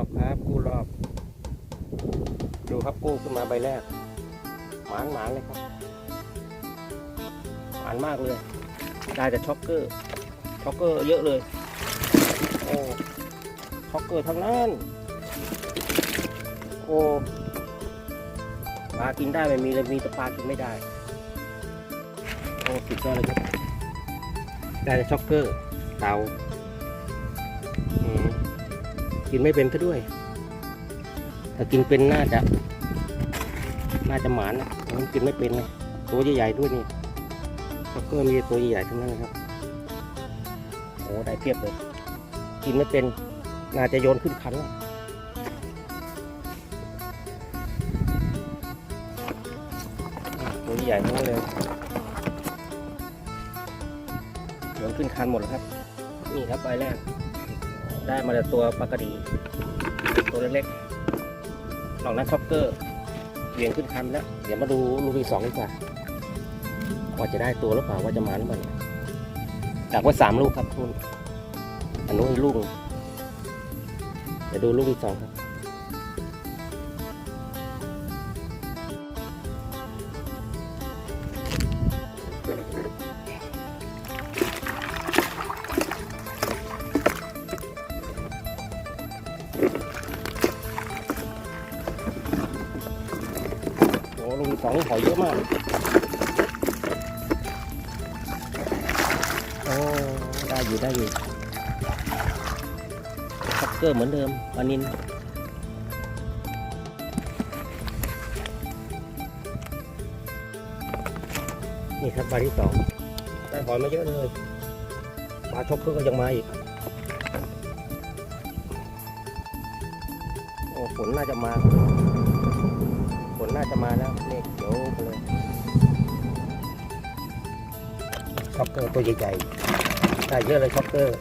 อกครับกู้รอบ ดูครับกู้ขึ้นมาใบแรก หมานหมานเลยครับหมานมากเลย ได้แต่ช็อกเกอร์ช็อกเกอร์เยอะเลยโอ้ช็อกเกอร์ทั้งนั้นโอ้ปลากินได้ไม่มีเลยมีแต่ปลากินไม่ได้โอ้สุดยอดเลยครับได้แต่ช็อกเกอร์เตาอืม กินไม่เป็นซะด้วย ถ้ากินเป็นน่าจะ น่าจะหมานนะมันกินไม่เป็นไงตัวใหญ่ๆด้วยนี่ช็เกอร์มีตัวใหญ่ๆทั้งนั้นครับโอ้ได้เพียบเลย กินไม่เป็น น่าจะโยนขึ้นคันแล้วตัวใหญ่ทั้งนั้นเลยโยนขึ้นคันหมดแล้วครับ นี่ครับใบแรก ได้มาแต่ตัวปลากระดี ตัวเล็กๆนอกนั้นช็อกเกอร์เหวี่ยงขึ้นคันแล้ว เดี๋ยวมาดูลูกที่สองดีกว่า ว่าจะได้ตัวหรือเปล่าว่าจะมาหรือเปล่าเนี่ยดักไว้สามลูกครับทุนอันนู้นอีกลูกเดี๋ยวดูลูกที่สองครับ โอ้ลูกที่สองนี่หอยเยอะมากโอ้ได้อยู่ได้อยู่ช็อกเกอร์เหมือนเดิมปลานินนี่ครับปลาที่สองได้หอยมาเยอะเลยปลาช็อกเกอร์ก็ยังมาอีกโอ้ฝนน่าจะมา ฝนน่าจะมาแล้วเมฆเขียวเลยช็อกเกอร์ตัวใหญ่ๆได้เยอะเลยช็อกเกอร์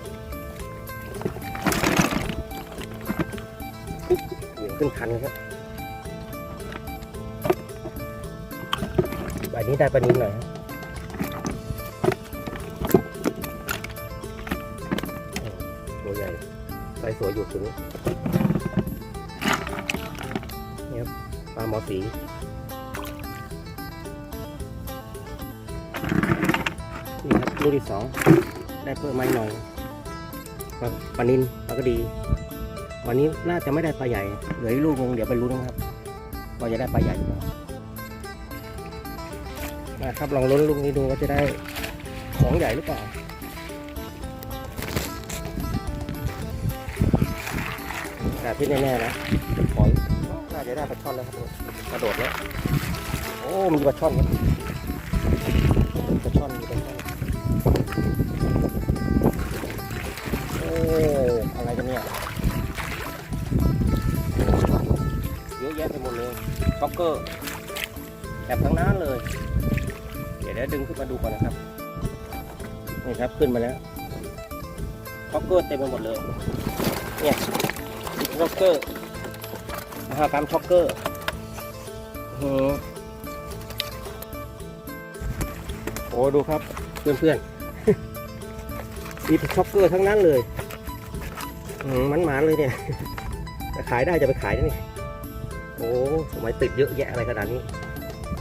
เหวี่ยงขึ้นคันครับใบนี้ได้ปลานินหน่อยครับตัวใหญ่ใส่สวยอยู่ตรง ปลาหมอสีนี่ครับลูกที่สองได้เพิ่มมาอีกหน่อยปลาปลานินปลากระดี วันนี้น่าจะไม่ได้ปลาใหญ่เหลืออีกลูกนึงเดี๋ยวไปลุ้นนะครับว่าจะได้ปลาใหญ่หรือเปล่านะครับลองลุ้นลูกนี้ดูว่าจะได้ของใหญ่หรือเปล่าแต่ที่แน่ๆนะหอ น่าจะได้ปลาช่อนแล้วครับกระโดดแล้ว โอ้มีปลาช่อนครับปลาช่อนมีปลาช่อนโอ้อะไรกันเนี่ยเยอะแยะไปหมดเลยช็อกเกอร์แบบทั้งนั้นเลย เดี๋ยวเดี๋ยวดึงขึ้นมาดูก่อนนะครับ นี่ครับขึ้นมาแล้วช็อกเกอร์เต็มไปหมดเลย เนี่ยช็อกเกอร์ มหากรรมช็อกเกอร์โอ้ดูครับ เพื่อนๆมีแต่ช็อกเกอร์ทั้งนั้นเลยมันหมานเลยเนี่ยจะขายได้จะไปขายได้นี่โอ้ทำไมติดเยอะแยะอะไรขนาดนี้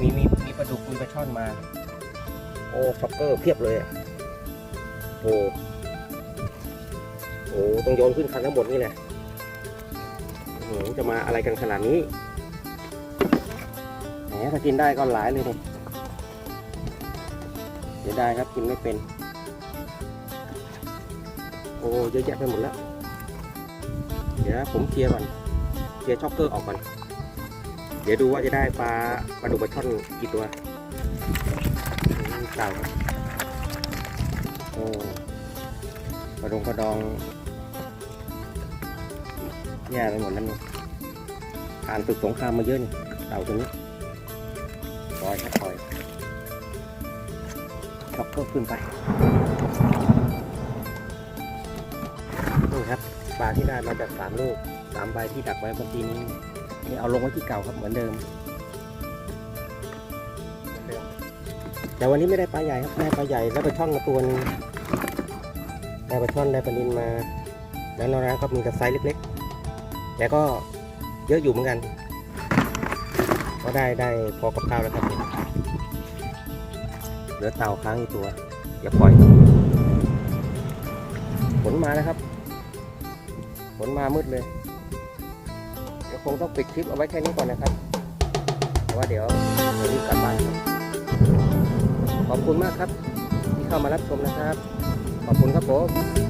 มีมีมีปลาดุกมีปลาช่อนมา โอ้ช็อกเกอร์เพียบเลยอะโอ้โอ้ต้องโยนขึ้นคันทั้งหมดนี่แหละ โหจะมาอะไรกันขนาดนี้แหมถ้ากินได้ก็หลายเลยเนี่ยเสียดายครับกินไม่เป็น โอ้เยอะแยะไปหมดแล้ว เดี๋ยวผมเคลียร์ก่อน เคลียร์ช็อกเกอร์ออกก่อน เดี๋ยวดูว่าจะได้ปลาปลาดุกปลาช่อนกี่ตัวเต่าครับโอ้ปลาดงปลาดอง แย่ไปหมดแล้วนี่ผ่านตึกสงครามมาเยอะนี่เต่าตัวนี้ปล่อยครับปล่อยช็อกเกอร์ขึ้นไปนี่ครับปลาที่ได้มาจากสามลูกสามใบที่ดักไว้เมื่อกี้นี้นี่เอาลงไว้ที่เก่าครับเหมือนเดิม แต่วันนี้ไม่ได้ปลาใหญ่ครับได้ปลาใหญ่แล้วไปช่อนมาตัวนึงได้ปลาช่อนได้ปลานินมา แล้วนอกนั้นก็มีแต่ไซส์เล็ก แต่ก็เยอะอยู่เหมือนกัน ก็ได้ได้พอกับข้าวแล้วครับเหลือเต่าค้างอีกตัวอย่าปล่อยฝนมาแล้วครับฝนมามืดเลยเดี๋ยวคงต้องปิดคลิปเอาไว้แค่นี้ก่อนนะครับเพราะว่าเดี๋ยวจะรีบกลับบ้านครับขอบคุณมากครับ ที่เข้ามารับชมนะครับ ขอบคุณครับผม